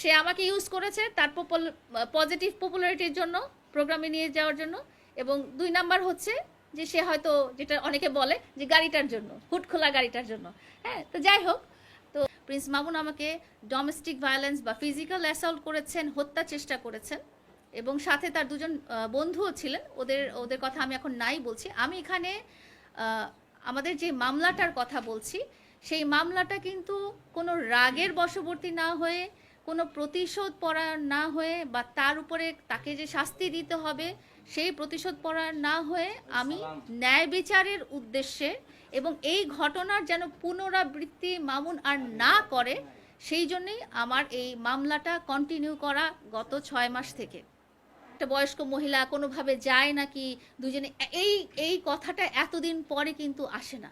সে আমাকে ইউজ করেছে তার পজিটিভ পপুলারিটির জন্য প্রোগ্রামে নিয়ে যাওয়ার জন্য। এবং দুই নাম্বার হচ্ছে যে সে হয়তো যেটা অনেকে বলে যে গাড়িটার জন্য, হুট খোলা গাড়িটার জন্য। হ্যাঁ তো যাই হোক, তো প্রিন্স মামুন আমাকে ডোমেস্টিক ভায়োলেন্স বা ফিজিক্যাল অ্যাসল্ট করেছেন, হত্যা চেষ্টা করেছেন। এবং সাথে তার দুজন বন্ধুও ছিলেন। ওদের ওদের কথা আমি এখন নাই বলছি। আমি এখানে আমাদের যে মামলাটার কথা বলছি, সেই মামলাটা কিন্তু কোনো রাগের বশবর্তী না হয়ে কোনো প্রতিশোধ পড়া না হয়ে বা তার উপরে তাকে যে শাস্তি দিতে হবে সেই প্রতিশোধ পড়া না হয়ে আমি ন্যায় বিচারের উদ্দেশ্যে এবং এই ঘটনার যেন পুনরাবৃত্তি মামুন আর না করে সেই জন্যই আমার এই মামলাটা কন্টিনিউ করা গত ছয় মাস থেকে। একটা বয়স্ক মহিলা কোনোভাবে যায় নাকি দুজনে এই এই কথাটা এতদিন পরে কিন্তু আসে না।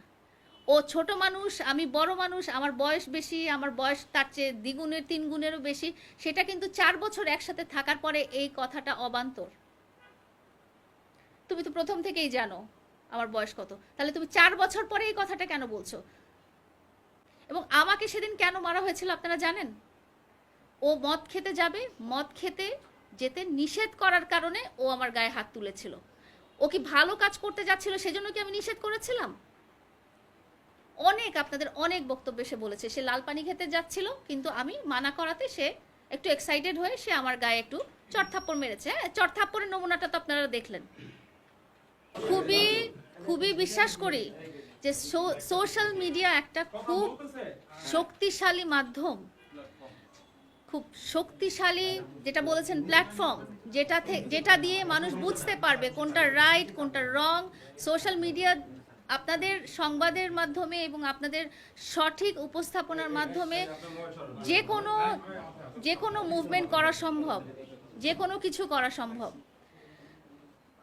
ও ছোট মানুষ, আমি বড় মানুষ, আমার বয়স বেশি, আমার বয়স তার চেয়ে দ্বিগুণের, তিন গুণেরও বেশি। সেটা কিন্তু চার বছর একসাথে থাকার পরে এই কথাটা অবান্তর। তুমি তো প্রথম থেকেই জানো আমার বয়স কত। তাহলে তুমি চার বছর পরে এই কথাটা কেন বলছো? এবং আমাকে সেদিন কেন মারা হয়েছিল আপনারা জানেন? ও মদ খেতে যাবে, মদ খেতে যেতে নিষেধ করার কারণে ও আমার গায়ে হাত তুলেছিল। ও কি ভালো কাজ করতে যাচ্ছিল সেজন্য কি আমি নিষেধ করেছিলাম? অনেক আপনাদের অনেক বক্তব্য সে বলেছে। সে লাল পানি খেতে যাচ্ছিল, কিন্তু আমি মানা করাতে সে একটু এক্সাইটেড হয়ে সে আমার গায়ে একটু চড়থাপ্পড় মেরেছে। হ্যাঁ চড়থাপ্পড়ের নমুনাটা তো আপনারা দেখলেন। খুবই খুবই বিশ্বাস করি যে সোশ্যাল মিডিয়া একটা খুব শক্তিশালী মাধ্যম। খুব শক্তিশালী যেটা বলেছেন প্ল্যাটফর্ম যেটা যেটা দিয়ে মানুষ বুঝতে পারবে কোনটা রাইট কোনটা রং সোশ্যাল মিডিয়া আপনাদের সংবাদের মাধ্যমে এবং আপনাদের সঠিক উপস্থাপনার মাধ্যমে যে কোনো যে কোনো মুভমেন্ট করা সম্ভব যে কোনো কিছু করা সম্ভব।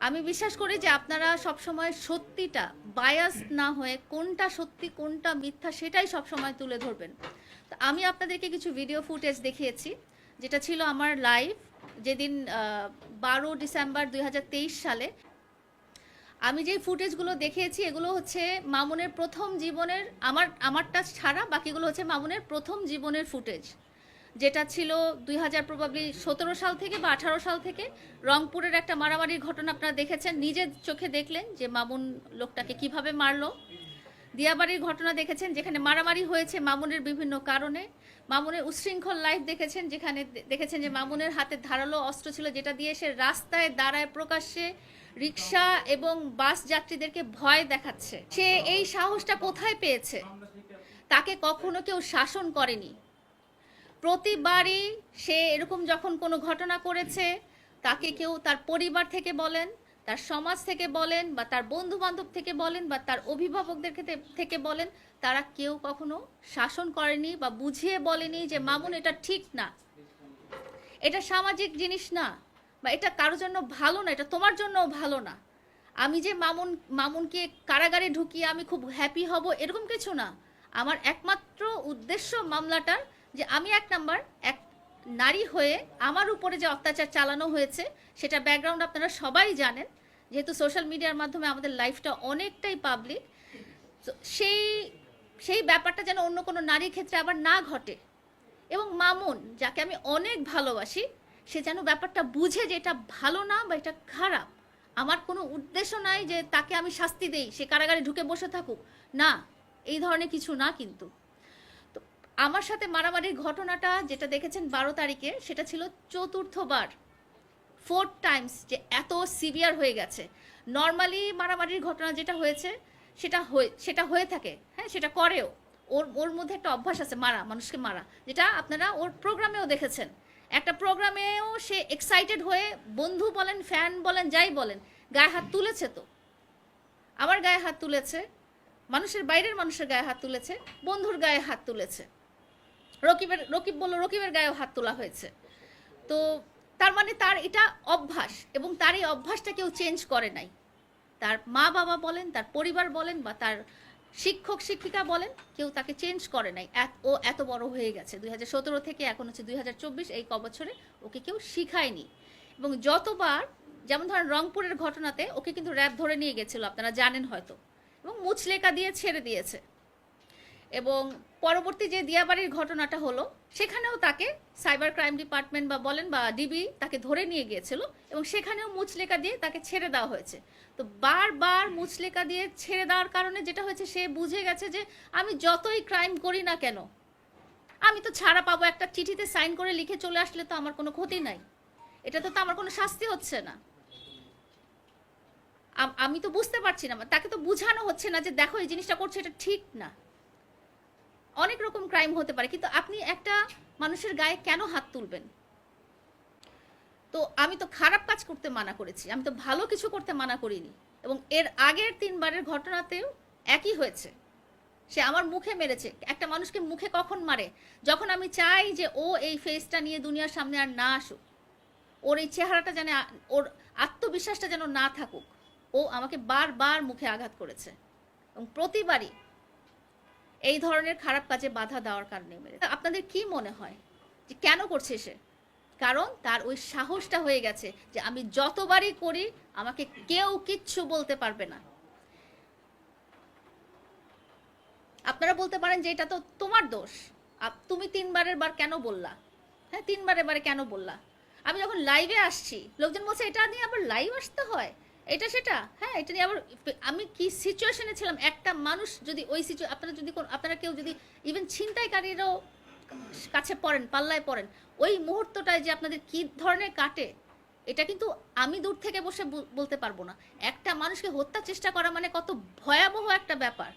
আমি বিশ্বাস করি যে আপনারা সবসময় সত্যিটা বায়াস না হয়ে কোনটা সত্যি, কোনটা মিথ্যা সেটাই সবসময় তুলে ধরবেন। তো আমি আপনাদেরকে কিছু ভিডিও ফুটেজ দেখিয়েছি, যেটা ছিল আমার লাইভ যেদিন বারো ডিসেম্বর দুই হাজার তেইশ সালে। আমি যে ফুটেজগুলো দেখিয়েছি, এগুলো হচ্ছে মামুনের প্রথম জীবনের, আমার, আমারটা ছাড়া বাকিগুলো হচ্ছে মামুনের প্রথম জীবনের ফুটেজ যেটা ছিল দুই হাজার প্রবাবলি সতেরো সাল থেকে বা আঠারো সাল থেকে রংপুরের একটা মারামারির ঘটনা আপনারা দেখেছেন, নিজের চোখে দেখলেন যে মামুন লোকটাকে কীভাবে মারলো। দিয়াবাড়ির ঘটনা দেখেছেন, যেখানে মারামারি হয়েছে মামুনের বিভিন্ন কারণে। মামুনের উচ্ছৃঙ্খল লাইফ দেখেছেন, যেখানে দেখেছেন যে মামুনের হাতে ধারালো অস্ত্র ছিল, যেটা দিয়ে সে রাস্তায়, দাঁড়ায়, প্রকাশ্যে রিক্সা এবং বাস যাত্রীদেরকে ভয় দেখাচ্ছে। সে এই সাহসটা কোথায় পেয়েছে? তাকে কখনো কেউ শাসন করেনি। প্রতিবারই সে এরকম যখন কোনো ঘটনা করেছে, তাকে কেউ তার পরিবার থেকে বলেন, তার সমাজ থেকে বলেন বা তার বন্ধু বান্ধব থেকে বলেন বা তার অভিভাবকদের থেকে বলেন, তারা কেউ কখনো শাসন করেনি বা বুঝিয়ে বলেনি যে, মামুন, এটা ঠিক না। এটা সামাজিক জিনিস না। বা এটা কারোর জন্য ভালো না, এটা তোমার জন্যও ভালো না। আমি যে মামুন, মামুনকে কারাগারে ঢুকিয়ে আমি খুব হ্যাপি হব এরকম কিছু না। আমার একমাত্র উদ্দেশ্য মামলাটার যে আমি এক নাম্বার এক নারী হয়ে আমার উপরে যে অত্যাচার চালানো হয়েছে, সেটা ব্যাকগ্রাউন্ড আপনারা সবাই জানেন। যেহেতু সোশ্যাল মিডিয়ার মাধ্যমে আমাদের লাইফটা অনেকটাই পাবলিক সেই সেই ব্যাপারটা যেন অন্য কোনো নারীর ক্ষেত্রে আবার না ঘটে। এবং মামুন, যাকে আমি অনেক ভালোবাসি সে যেন ব্যাপারটা বুঝে যে এটা ভালো না বা এটা খারাপ। আমার কোনো উদ্দেশ্য নাই যে তাকে আমি শাস্তি দেই, সে কারাগারে ঢুকে বসে থাকুক। না, এই ধরনের কিছু না কিন্তু। তো আমার সাথে মারামারির ঘটনাটা যেটা দেখেছেন বারো তারিখে, সেটা ছিল চতুর্থবার। ফোর্থ টাইমস যে এত সিভিয়ার হয়ে গেছে। নর্মালি মারামারির ঘটনা যেটা হয়েছে, সেটা হয়ে সেটা হয়ে থাকে। হ্যাঁ সেটা করেও। ওর ওর মধ্যে একটা অভ্যাস আছে, মারা, মানুষকে মারা। যেটা আপনারা ওর প্রোগ্রামেও দেখেছেন। একটা প্রোগ্রামেও সে এক্সাইটেড হয়ে বন্ধু বলেন ফ্যান বলেন, যাই বলেন, গায়ে হাত তুলেছে তো। আমার গায়ে হাত তুলেছে, মানুষের বাইরের মানুষের গায়ে হাত তুলেছে, বন্ধুর গায়ে হাত তুলেছে। রকিবের, রকিব বলল, রকিবের গায়েও হাত তোলা হয়েছে। তো তার মানে তার এটা অভ্যাস এবং তার এই অভ্যাসটা কেউ চেঞ্জ করে নাই। তার মা বাবা বলেন, তার পরিবার বলেন বা তার শিক্ষক, শিক্ষিকা বলেন, কেউ তাকে চেঞ্জ করে নাই। এত, ও এত বড় হয়ে গেছে। দুই হাজার সতেরো থেকে এখন হচ্ছে দুই হাজার চব্বিশ, এই ক বছরে ওকে কেউ শিখায়নি। এবং যতবার, যেমন ধরেন রংপুরের ঘটনাতে ওকে কিন্তু র্যাব ধরে নিয়ে গেছিল, আপনারা জানেন হয়তো। এবং মুচলেকা দিয়ে ছেড়ে দিয়েছে। এবং পরবর্তী যে দিয়াবাড়ির ঘটনাটা হলো, সেখানেও তাকে সাইবার ক্রাইম ডিপার্টমেন্ট বা বলেন বা ডিবি তাকে ধরে নিয়ে গিয়েছিল এবং সেখানেও মুচলেকা দিয়ে তাকে ছেড়ে দেওয়া হয়েছে। তো বারবার মুচলেকা দিয়ে ছেড়ে দেওয়ার কারণে যেটা হয়েছে, সে বুঝে গেছে যে আমি যতই ক্রাইম করি না কেন, আমি তো ছাড়া পাবো, একটা চিঠিতে সাইন করে লিখে চলে আসলে তো আমার কোনো ক্ষতি নাই। এটা তো আমার কোনো শাস্তি হচ্ছে না। আমি তো বুঝতে পারছি না, তাকে তো বোঝানো হচ্ছে না যে দেখো এই জিনিসটা করছে, এটা ঠিক না। অনেক রকম ক্রাইম হতে পারে, কিন্তু আপনি একটা মানুষের গায়ে কেন হাত তুলবেন? তো আমি তো খারাপ কাজ করতে মানা করেছি, আমি তো ভালো কিছু করতে মানা করিনি, এবং এর আগের তিনবারের ঘটনাতেও একই হয়েছে। সে আমার মুখে মেরেছে, একটা মানুষকে মুখে কখন মারে? যখন আমি চাই যে ও এই ফেসটা নিয়ে দুনিয়ার সামনে আর না আসুক, ওর এই চেহারাটা যেন ওর আত্মবিশ্বাসটা যেন না থাকুক, ও আমাকে বারবার মুখে আঘাত করেছে। এবং প্রতিবারই এই ধরনের খারাপ কাজে বাধা দেওয়ার কারণে মেরেছে আপনাদের কি মনে হয় যে কেন করছে সে? কারণ তার ওই সাহসটা হয়ে গেছে যে আমি যতবারই করি, আমাকে কেউ কিচ্ছু বলতে পারবে না। আপনারা বলতে পারেন যে এটা তো তোমার দোষ। তুমি তিনবারের বার কেন বললা? হ্যাঁ তিনবারের বারে কেন বললা? আমি যখন লাইভে আসছি, লোকজন বলছে, এটা নিয়ে আবার লাইভ আসতে হয়? এটা সেটা? হ্যাঁ এটা নিয়ে আবার আমি কি সিচুয়েশনে ছিলাম? একটা মানুষ যদি ওই সিচুয়ে আপনারা যদি আপনারা কেউ যদি ইভেন ছিনতাইকারীরও কাছে পড়েন, পাল্লায় পড়েন, ওই মুহূর্তটায় যে আপনাদের কি ধরনের কাটে, এটা কিন্তু আমি দূর থেকে বসে বল- বলতে পারব না। একটা মানুষকে হত্যা চেষ্টা করা মানে কত ভয়াবহ একটা ব্যাপার।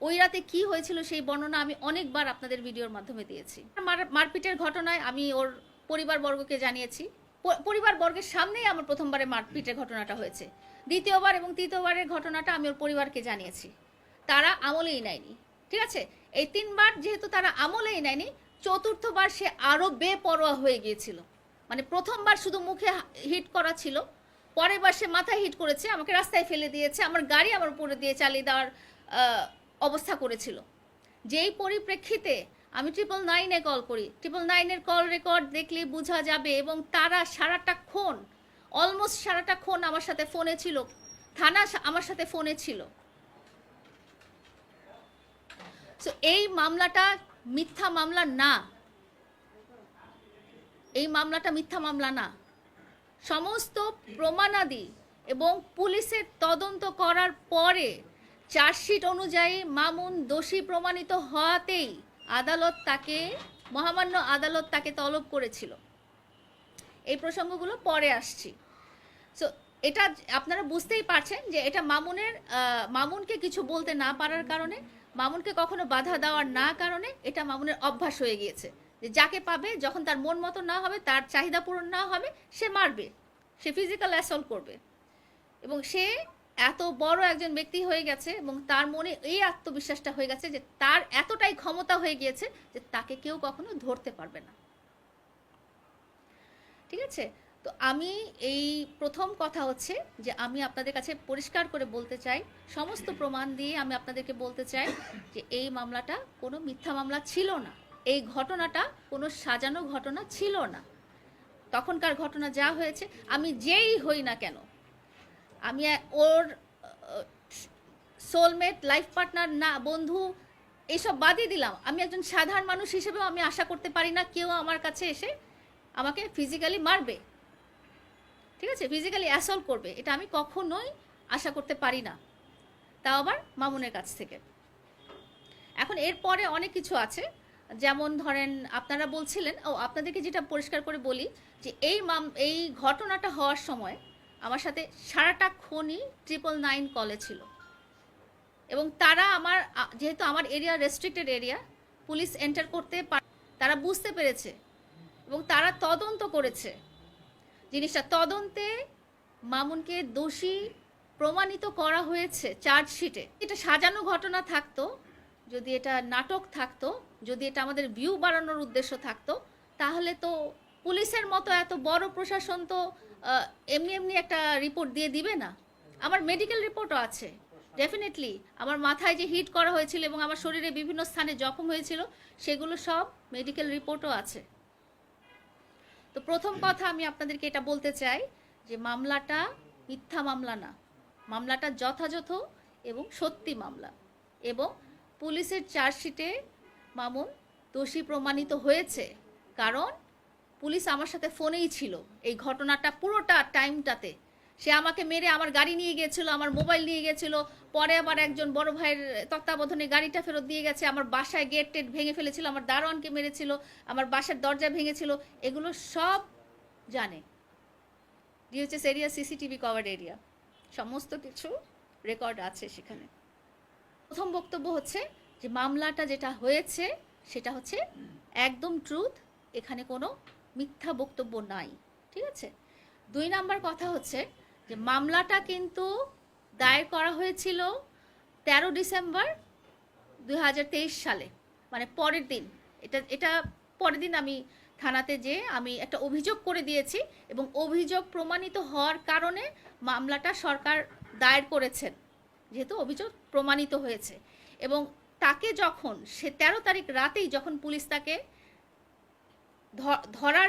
ওই রাতে কি হয়েছিল সেই বর্ণনা আমি অনেকবার আপনাদের ভিডিওর মাধ্যমে দিয়েছি। মারপিটের ঘটনায় আমি ওর পরিবারবর্গকে জানিয়েছি। প- পরিবারবর্গের সামনেই আমার প্রথমবারে মারপিটের ঘটনাটা হয়েছে। দ্বিতীয়বার এবং তৃতীয়বারের ঘটনাটা আমি ওর পরিবারকে জানিয়েছি। তারা আমলেই নেয়নি, ঠিক আছে? এই তিনবার যেহেতু তারা আমলেই নেয়নি, চতুর্থবার সে আরও বেপরোয়া হয়ে গিয়েছিল। মানে প্রথমবার শুধু মুখে হিট করা ছিল পরের বার সে মাথায় হিট করেছে, আমাকে রাস্তায় ফেলে দিয়েছে, আমার গাড়ি আমার উপরে দিয়ে চালিয়ে দেওয়ার অবস্থা করেছিল। যেই পরিপ্রেক্ষিতে আমি ট্রিপল নাইনে কল করি। ট্রিপল নাইনের কল রেকর্ড দেখলে বোঝা যাবে এবং তারা সারাটাক্ষণ অলমোস্ট সারাটাক্ষণ আমার সাথে ফোনে ছিল। থানা আমার সাথে ফোনে ছিল। সো এই মামলাটা মিথ্যা মামলা না। এই মামলাটা মিথ্যা মামলা না। সমস্ত প্রমাণাদি এবং পুলিশের তদন্ত করার পরে চার্জশিট অনুযায়ী মামুন দোষী প্রমাণিত হওয়াতেই আদালত তাকে, মহামান্য আদালত তাকে তলব করেছিল। এই প্রসঙ্গগুলো পরে আসছি। সো এটা আপনারা বুঝতেই পারছেন যে এটা মামুনের মামুনকে কিছু বলতে না পারার কারণে, মামুনকে কখনো বাধা দেওয়ার না কারণে এটা মামুনের অভ্যাস হয়ে গিয়েছে। যে যাকে পাবে, যখন তার মন মতো না হবে, তার চাহিদা পূরণ না হবে, সে মারবে, সে ফিজিক্যাল অ্যাসল্ট করবে। এবং সে এত বড় একজন ব্যক্তি হয়ে গেছে এবং তার মনে এই আত্মবিশ্বাসটা হয়ে গেছে যে তার এতটাই ক্ষমতা হয়ে গিয়েছে যে তাকে কেউ কখনো ধরতে পারবে না। ঠিক আছে? তো আমি এই প্রথম কথা হচ্ছে যে আমি আপনাদের কাছে পরিষ্কার করে বলতে চাই, সমস্ত প্রমাণ দিয়ে আমি আপনাদেরকে বলতে চাই যে এই মামলাটা কোনো মিথ্যা মামলা ছিল না। এই ঘটনাটা কোনো সাজানো ঘটনা ছিল না। তখনকার ঘটনা যা হয়েছে, আমি যেই হই না কেন আমি ওর সোলমেট লাইফ পার্টনার না, বন্ধু এইসব বাদই দিলাম। আমি একজন সাধারণ মানুষ হিসেবেও আমি আশা করতে পারি না কেউ আমার কাছে এসে আমাকে ফিজিক্যালি মারবে। ঠিক আছে? ফিজিক্যালি অ্যাসল্ট করবে। এটা আমি কখনোই আশা করতে পারি না। তাও আবার মামুনের কাছ থেকে। এখন এরপরে অনেক কিছু আছে। যেমন ধরেন, আপনারা বলছিলেন, ও, আপনাদেরকে যেটা পরিষ্কার করে বলি, যে এই মাম, এই ঘটনাটা হওয়ার সময় আমার সাথে সারাটা খনি ট্রিপল নাইন কলে ছিল। এবং তারা আমার যেহেতু আমার area restricted area police enter করতে তারা বুঝতে পেরেছে এবং তারা তদন্ত করেছে। জিনিসটা তদন্তে মামুনকে দোষী প্রমাণিত করা হয়েছে চার্জশিটে এটা সাজানো ঘটনা থাকতো, যদি এটা নাটক থাকতো, যদি এটা আমাদের ভিউ বাড়ানোর উদ্দেশ্য থাকতো, তাহলে তো পুলিশের মতো এত বড় প্রশাসন তো এমনি এমনি একটা রিপোর্ট দিয়ে দিবে না? আমার মেডিকেল রিপোর্টও আছে ডেফিনেটলি আমার মাথায় যে হিট করা হয়েছিল এবং আমার শরীরে বিভিন্ন স্থানে জখম হয়েছিল, সেগুলো সব মেডিকেল রিপোর্টও আছে। তো প্রথম কথা আমি আপনাদেরকে এটা বলতে চাই যে মামলাটা মিথ্যা মামলা না। মামলাটা যথাযথ এবং সত্যি মামলা। এবং পুলিশের চার্জশিটে মামুন দোষী প্রমাণিত হয়েছে, কারণ পুলিশ আমার সাথে ফোনেই ছিল। এই ঘটনাটা পুরোটা টাইমটাতে। সে আমাকে মেরে আমার গাড়ি নিয়ে গিয়েছিল, আমার মোবাইল নিয়ে গিয়েছিল, পরে আবার একজন বড় ভাইয়ের তত্ত্বাবধানে গাড়িটা ফেরত দিয়ে গেছে, আমার বাসায় গেট টেট ভেঙে ফেলেছিল, আমার দারোয়ানকে মেরেছিল, আমার বাসার দরজা ভেঙেছিল, এগুলো সব জানে। DHS area CCTV cover area সমস্ত কিছু রেকর্ড আছে সেখানে। প্রথম বক্তব্য হচ্ছে যে, মামলাটা যেটা হয়েছে, সেটা হচ্ছে একদম ট্রুথ এখানে কোনো মিথ্যা বক্তব্য নাই, ঠিক আছে? দুই নাম্বার কথা হচ্ছে যে মামলাটা কিন্তু দায়ের করা হয়েছিল তেরো ডিসেম্বর দুই হাজার তেইশ সালে মানে পরের দিন। এটা এটা পরের দিন আমি থানাতে যে আমি একটা অভিযোগ করে দিয়েছি এবং অভিযোগ প্রমাণিত হওয়ার কারণে মামলাটা সরকার দায়ের করেছেন, যেহেতু অভিযোগ প্রমাণিত হয়েছে। এবং তাকে যখন সে তেরো তারিখ রাতেই যখন পুলিশ তাকে ধরার